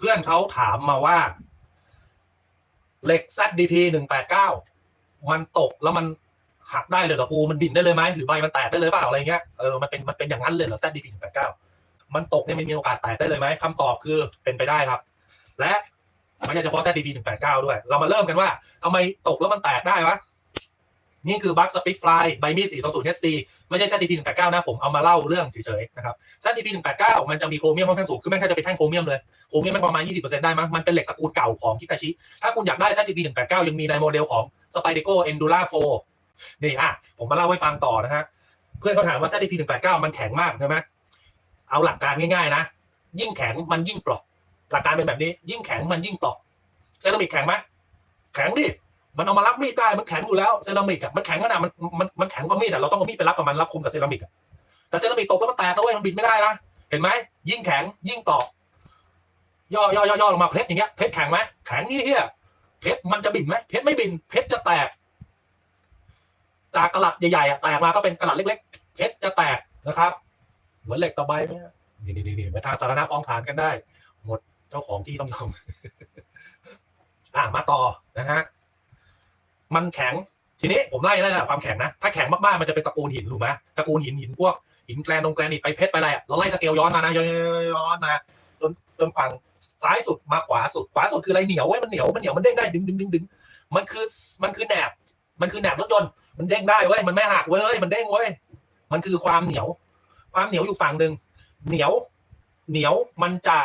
เพื่อนเขาถามมาว่า เหล็ก ZDP หนึ่งแปดเก้ามันตกแล้วมันหักได้เลยเหรอครูมันดิ่นได้เลยไหมหรือใบมันแตกได้เลยเปล่าอะไรเงี้ยเออมันเป็นมันเป็นอย่างนั้นเลยเหรอ ZDP หนึ่งแปดเก้ามันตกเนี่ยมันมีโอกาสแตกได้เลยไหมคำตอบคือเป็นไปได้ครับ และไม่ใช่เฉพาะ ZDP หนึ่งแปดเก้าด้วย เรามาเริ่มกันว่าทำไมตกแล้วมันแตกได้วะ นี่คือบัคสปิกฟลายใบมีด420 HC ไม่ใช่ ZDP 189นะผมเอามาเล่าเรื่องเฉยๆนะครับ ZDP 189 มันจะมีโครเมียมค่อนข้างสูงคือแม่งแค่จะเป็นแท่งโครเมียมเลยโครเมียมมันประมาณ 20%ได้มั้งมันเป็นเหล็กตระกูลเก่าของคิตาชิ ถ้าคุณอยากได้ ZDP 189 ยังมีในโมเดลของ Spyderco Endura 4นี่อะผมมาเล่าให้ฟังต่อนะฮะเพื่อนเขาถามว่า ZDP 189 มันแข็งมากใช่ไหมเอาหลักการง่ายๆนะ ยิ่งแข็งมันยิ่งเปราะหลักการเป็นแบบนี้ยิ่งแข็งมันยิ่งเปราะเซรามิกแข็งไหมแข็งดิ มันเอามารับมีดได้มันแข็งอยู่แล้วเซรามิกอะมันแข็งขนาดมันมันมันแข็งกว่ามีดอะเราต้องเอามีดไปรับกับมันรับคมกับเซรามิกอะแต่เซรามิกตกแล้วมันแตกนะเว้ยมันบิดไม่ได้นะเห็นไหมยิ่งแข็งยิ่งเปราะย่อย่อย่อย่อลงมาเพชรอย่างเงี้ยเพชรแข็งไหมแข็งนี่เฮียเพชรมันจะบินไหมเพชรไม่บิน เพชรจะแตกจากกระหลัดใหญ่ๆอะแตกมาก็เป็นกระหลัดเล็ก ๆ เพชรจะแตกนะครับ เหมือนเหล็กตะไบไหมนี่นี่นี่ไปทางสาธารณะฟ้องฐานกันได้ หมดเจ้าของที่ต้องยอมอะมาต่อนะฮะ มันแข็ง ทีนี้ผมไล่ไล่ระดับความแข็งนะ ถ้าแข็งมากๆ มันจะเป็นตระกูลหินถูกไหมตระกูลหินหินพวกหินแกรนงแกรนิตไปเพชรไปอะไรอะเราไล่สเกลย้อนมานะย้อนย้อนมาจนจนฝั่งซ้ายสุดมาขวาสุดขวาสุดคืออะไรเหนียวเว้ยมันเหนียวมันเหนียวมันเด้งได้ดึงดึงดึงดึงมันคือมันคือแหนบมันคือแหนบรถยนต์มันเด้งได้เว้ยมันไม่หักเว้ยมันเด้งเว้ยมันคือความเหนียว ความเหนียวอยู่ฝั่งหนึ่งเหนียว เหนียวมันจะ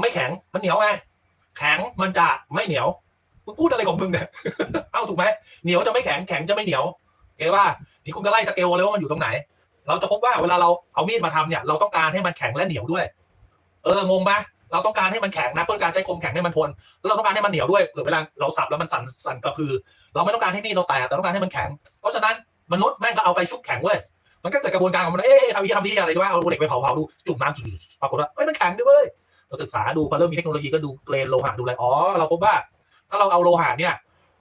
ไม่แข็งมันเหนียวไงแข็งมันจะไม่เหนียว มึงพูดอะไรของมึงเนี่ย เอ้าถูกไหมเหนียวจะไม่แข็งแข็งจะไม่เหนียวโอเคว่านี่คุณก็ไล่สเกลเลยว่ามันอยู่ตรงไหน เราจะพบว่าเวลาเราเอามีดมาทำเนี่ย เราต้องการให้มันแข็งและเหนียวด้วย เอองงปะเราต้องการให้มันแข็งนะเพื่อการใช้คมแข็งให้มันทนเราต้องการให้มันเหนียวด้วยเผื่อเวลาเราสับแล้วมันสั่นสั่นกระพือ เราไม่ต้องการให้มีดเราแตกแต่ต้องการให้มันแข็ง เพราะฉะนั้นมนุษย์แม่งก็เอาไปชุบแข็งเว้ยมันก็เกิดกระบวนการของมันเอ๊ะทำวิธีทำวิธีอะไรดีว่าเอาเหล็กไปเผาเผาดูจุ่มน้ำปรากฏว่าเอ้ยมันแข็งด้วยเว้ยเราศึกษาดูพอเริ่มมีเทคโนโลยีก็ดูเกรนโลหะดูอะไรอ๋อเราพบว่า ถ้าเราเอาโลหะเนี่ย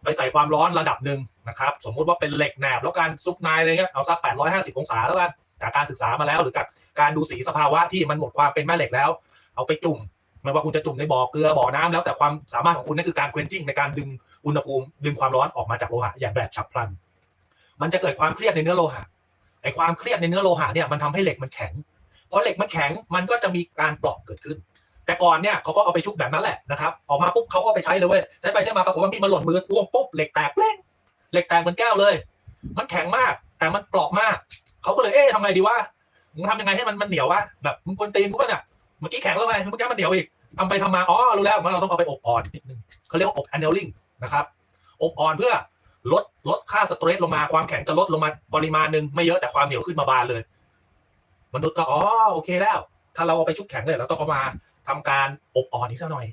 ไปใส่ความร้อนระดับหนึ่งนะครับ สมมุติว่าเป็นเหล็กแหนบแล้วการซุกนายอะไรเงี้ยเอาสัก 850 องศาแล้วกันจากการศึกษามาแล้วหรือจากการดูสีสภาวะที่มันหมดความเป็นแม่เหล็กแล้ว เอาไปจุ่มไม่ว่าคุณจะจุ่มในบ่อเกลือบ่อน้ำแล้วแต่ความสามารถของคุณนั่นคือการเควนจิ้งในการดึงอุณหภูมิดึงความร้อนออกมาจากโลหะอย่างแบบฉับพลัน มันจะเกิดความเครียดในเนื้อโลหะไอ้ความเครียดในเนื้อโลหะเนี่ยมันทำให้เหล็กมันแข็งพอเหล็กมันแข็งมันก็จะมีการเปราะเกิดขึ้น แต่ก่อนเนี่ยเขาก็เอาไปชุบแบบนั้นแหละนะครับออกมาปุ๊บเขาก็ไปใช้เลยเว้ยใช้ไปใช้มาปรากฏว่ามีดมันหล่นมือร่วงปุ๊บเหล็กแตกเล้งเหล็กแตกเหมือนแก้วเลย มันแข็งมากแต่มันเปราะมากเขาก็เลยเอ๊ะทำไงดีวะมึงทำยังไงให้มันมันเหนียววะแบบมึงกวนตีนกูป่ะเนี่ยเมื่อกี้แข็งแล้วไงเมื่อกี้มันเหนียวอีกทำไปทำมาอ๋อรู้แล้วมันเราต้องเอาไปอบอ่อนนิดนึงเขาเรียกว่าอบ annealing นะครับอบอ่อนเพื่อลดลดค่าสเตรสลงมาความแข็งจะลดลงมาปริมาณหนึ่งไม่เยอะแต่ความเหนียวขึ้นมาบานเลยมนุษย์ก็อ๋อโอเคแล้ว ถ้าเราเอาไปชุบแข็งเลยเราต้องเอามา ทำการอบอ่อนอีกสักหน่อย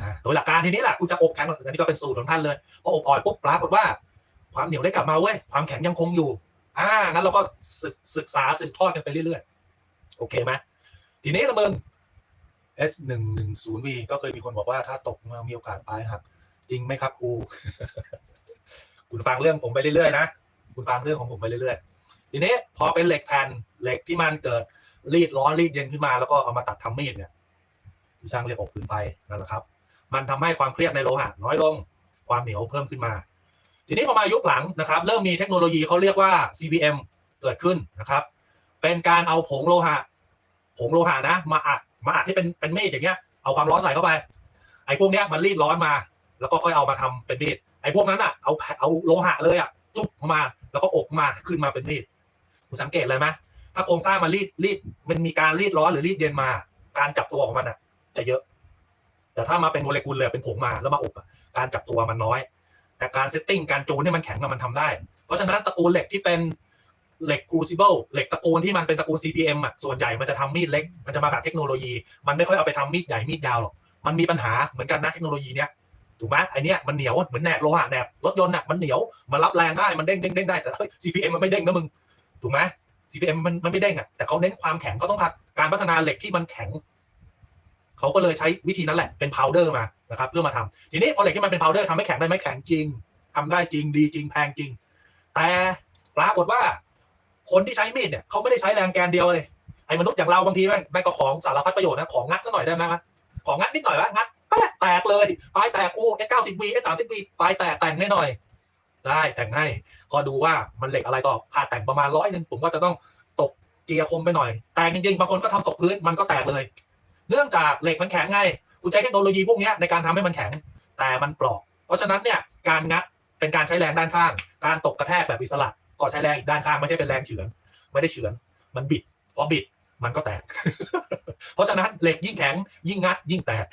อ่าโดยหลักการทีนี้แหละคุณจะอบแข็งอันนี้ก็เป็นสูตรของท่านเลยพออบอ่อนปุ๊บปรากฏว่า ความเหนียวได้กลับมาเว้ยความแข็งยังคงอยู่อ่างั้นเราก็ศึกศึกษาสืบทอดกันไปเรื่อยๆโอเคไหมทีนี้ละมึง S หนึ่งหนึ่งศูนย์ V ก็เคยมีคนบอกว่าถ้าตกมามีโอกาสตายหักจริงไหมครับครูคุณฟังเรื่องผมไปเรื่อยๆนะคุณฟังเรื่องของผมไปเรื่อยๆทีนี้พอเป็นเหล็กแผ่นเหล็กที่มันเกิดรีดร้อนรีดเย็นขึ้นมาแล้วก็เอามาตัดทำมีดเนี่ย ที่ช่างเรียกอบผืนไฟนั่นแหละครับ มันทำให้ความเครียดในโลหะน้อยลงความเหนียวเพิ่มขึ้นมา ทีนี้พอมายุคหลังนะครับ เริ่มมีเทคโนโลยีเขาเรียกว่า CBM เกิดขึ้นนะครับ เป็นการเอาผงโลหะ ผงโลหะนะ มาอัดมาอัดที่เป็นเป็นมีดอย่างเงี้ยเอาความร้อนใส่เข้าไป ไอ้พวกเนี้ยมันรีดร้อนมา แล้วก็ค่อยเอามาทำเป็นมีดไอ้พวกนั้นอะเอาเอาโลหะเลยอะจุบเข้ามาแล้วก็อบมาขึ้นมาเป็นมีดคุณสังเกตเลยไหมถ้าโครงสร้างมันรีดรีดมันมีการรีดร้อนหรือรีดเย็นมา การจับตัวของมันอะ จะเยอะ แต่ถ้ามาเป็นโมเลกุลเลยเป็นผงมาแล้วมาอบการจับตัวมันน้อย แต่การเซตติ้งการจูนให้มันแข็งมันทำได้ เพราะฉะนั้นตระกูลเหล็กที่เป็นเหล็กครูซิเบิลเหล็กตระกูลที่มันเป็นตระกูล CPM อะส่วนใหญ่มันจะทำมีดเล็ก มันจะมากับเทคโนโลยี มันไม่ค่อยเอาไปทำมีดใหญ่มีดยาวหรอกมันมีปัญหาเหมือนกันนะเทคโนโลยีเนี้ยถูกไหมไอเนี้ยมันเหนียวเหมือนแหนบโลหะแหนบรถยนต์น่ะมันเหนียวมันรับแรงได้มันเด้งเด้งเด้งได้แต่เฮ้ย CPM มันไม่เด้งนะมึงถูกไหม CPM มันมันไม่เด้งอะแต่เขาเน้นความแข็งเขาต้องการพัฒนาเหล็กที่มันแข็ง เขาก็เลยใช้วิธีนั้นแหละเป็นพาวเดอร์มานะครับเพื่อมาทำทีนี้พอเหล็กที่มันเป็นพาวเดอร์ทำให้แข็งได้ไหมแข็งจริงทำได้จริงดีจริงแพงจริง แต่ปรากฏว่าคนที่ใช้มีดเนี่ยเขาไม่ได้ใช้แรงแกนเดียวเลยไอ้มนุษย์อย่างเราบางทีแม่งแม่งก็ของสารพัดประโยชน์นะของงัดซะหน่อยได้ไหมวะของงัดนิดหน่อยวะงัดแตกเลยปลายแตกโอ้เอ๊กู S 9 0 V S 3 0 V ปลายแตกแต่งให้หน่อยได้แต่งให้ก็ดูว่ามันเหล็กอะไรก็ค่าแต่งประมาณร้อยหนึ่งผมก็จะต้องตกเกียร์คมไปหน่อย แต่จริงๆบางคนก็ทำตกพื้นมันก็แตกเลย เนื่องจากเหล็กมันแข็งไงคุณใช้เทคโนโลยีพวกนี้ในการทำให้มันแข็งแต่มันเปลอกเพราะฉะนั้นเนี่ยการงัดเป็นการใช้แรงด้านข้าง การตกกระแทกแบบอิสระก็ใช้แรงอีกด้านข้างไม่ใช่เป็นแรงเฉือน ไม่ได้เฉือนมันบิดพอบิดมันก็แตก เพราะฉะนั้นเหล็กยิ่งแข็งยิ่งงัดยิ่งแตก